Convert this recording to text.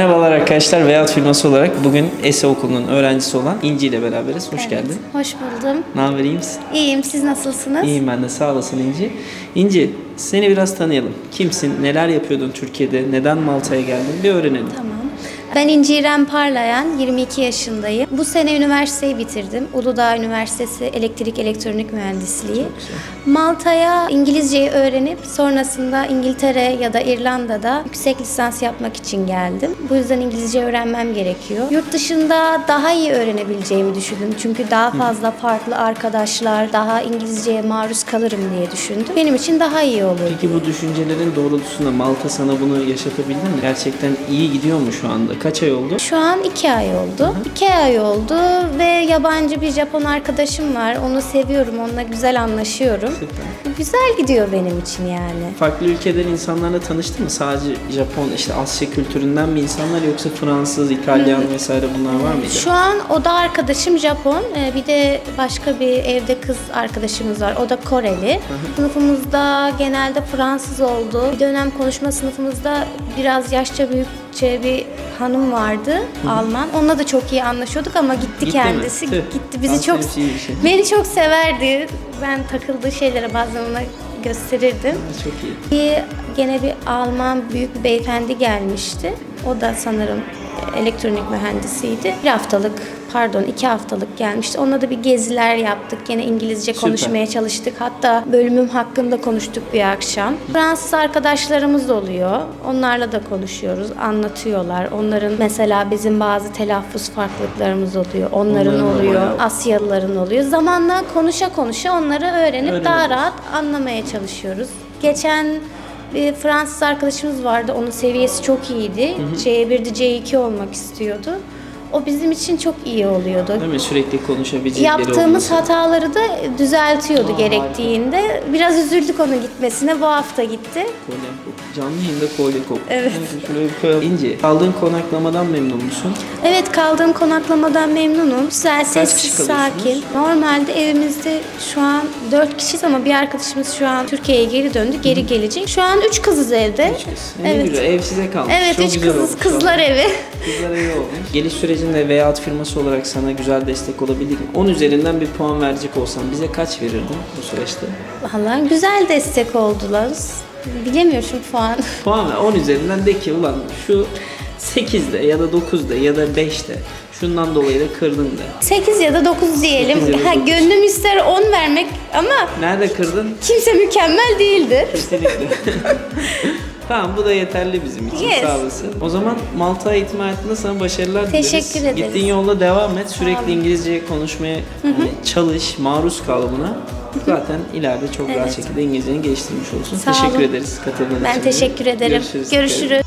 arkadaşlar Veyahut firması olarak bugün ESE okulunun öğrencisi olan İnci ile beraberiz. Hoş geldin. Hoş buldum. Ne haber iyi misin? İyiyim. Siz nasılsınız? İyiyim ben de sağ olasın İnci. İnci seni biraz tanıyalım. Kimsin? Neler yapıyordun Türkiye'de? Neden Malta'ya geldin? Bir öğrenelim. Tamam. Ben İnci İrem Parlayan, 22 yaşındayım. Bu sene üniversiteyi bitirdim. Uludağ Üniversitesi Elektrik Elektronik Mühendisliği. Malta'ya İngilizceyi öğrenip sonrasında İngiltere ya da İrlanda'da yüksek lisans yapmak için geldim. Bu yüzden İngilizce öğrenmem gerekiyor. Yurt dışında daha iyi öğrenebileceğimi düşündüm. Çünkü daha fazla farklı arkadaşlar, daha İngilizceye maruz kalırım diye düşündüm. Benim için daha iyi olur. Peki bu düşüncelerin doğrultusunda Malta sana bunu yaşatabildi mi? Gerçekten iyi gidiyor mu şu anda? Kaç ay oldu? Şu an iki ay oldu. İki ay oldu ve yabancı bir Japon arkadaşım var. Onu seviyorum, onunla güzel anlaşıyorum. Süper. Güzel gidiyor benim için yani. Farklı ülkeden insanlarla tanıştın mı? Sadece Japon, işte Asya kültüründen mi insanlar yoksa Fransız, İtalyan vesaire bunlar var mıydı? Şu an o da arkadaşım Japon. Ee, Bir de başka bir evde kız arkadaşımız var. O da Koreli. Sınıfımızda genelde Fransız oldu. Bir dönem konuşma sınıfımızda biraz yaşça büyükçe bir hanım vardı. Alman. Onunla da çok iyi anlaşıyorduk ama gitti, Gitti mi? kendisi. Tüh. Gitti. Bizi çok şey. beni çok severdi. Ben takıldığı şeylere bazen ona gösterirdim. Çok iyi. Bir, gene bir Alman büyük bir beyefendi gelmişti. O da sanırım elektronik mühendisiydi. Bir haftalık, pardon iki haftalık gelmişti. Onunla da bir geziler yaptık. Gene İngilizce Süper. konuşmaya çalıştık. Hatta bölümüm hakkında konuştuk bir akşam. Fransız arkadaşlarımız oluyor. Onlarla da konuşuyoruz, anlatıyorlar. Onların mesela bizim bazı telaffuz farklılıklarımız oluyor. Onların Onların oluyor. bayağı. Asyalıların oluyor. Zamanla konuşa konuşa onları öğrenip daha Öğreniyoruz. rahat anlamaya çalışıyoruz. Geçen bir Fransız arkadaşımız vardı. Onun seviyesi çok iyiydi. C1'de C2 olmak istiyordu. O bizim için çok iyi oluyordu. Değil mi? Sürekli konuşabilecekleri Yaptığımız olması. hataları da düzeltiyordu gerektiğinde. Biraz üzüldük onun gitmesine. Bu hafta gitti. Kolye kop. Canlı yayında kolye kop. Evet. Koyalım. İnci, kaldığın konaklamadan memnun musun? Evet kaldığım konaklamadan memnunum. Güzel, sessiz, sakin. Normalde evimizde şu an 4 kişiyiz ama bir arkadaşımız şu an Türkiye'ye geri döndü. Geri gelecek. Şu an 3 kızız evde. Üç kız. Ne Evet. güzel, ev size kalmış. Evet, Çok 3 güzel kızız. Kızlar evi. Kızlar evi olmuş. Geliş sürecinde veya firması olarak sana güzel destek olabildik mi? 10 üzerinden bir puan verecek olsan bize kaç verirdin bu süreçte? Vallahi güzel destek oldular. Bilemiyorum şu puan. Puan ver. 10 üzerinden de ki ulan şu 8'de ya da 9'da ya da 5'te şundan dolayı da kırdın de. 8 ya da 9 diyelim. Sekiz ya da Ha, dokuz. gönlüm ister 10 vermek ama Nerede kırdın? kimse mükemmel değildir. Kesinlikle. tamam bu da yeterli bizim için Yes. sağ olasın. O zaman Malta eğitim hayatında sana başarılar dileriz. Teşekkür ederiz. Gittiğin yolda devam et. Sürekli İngilizce konuşmaya hani çalış, maruz kal buna. Zaten ileride çok rahat Evet. şekilde İngilizceni geliştirmiş olursun. Sağ teşekkür olun. ederiz katıldığın için. Ben teşekkür ederim. Görüşürüz. Görüşürüz.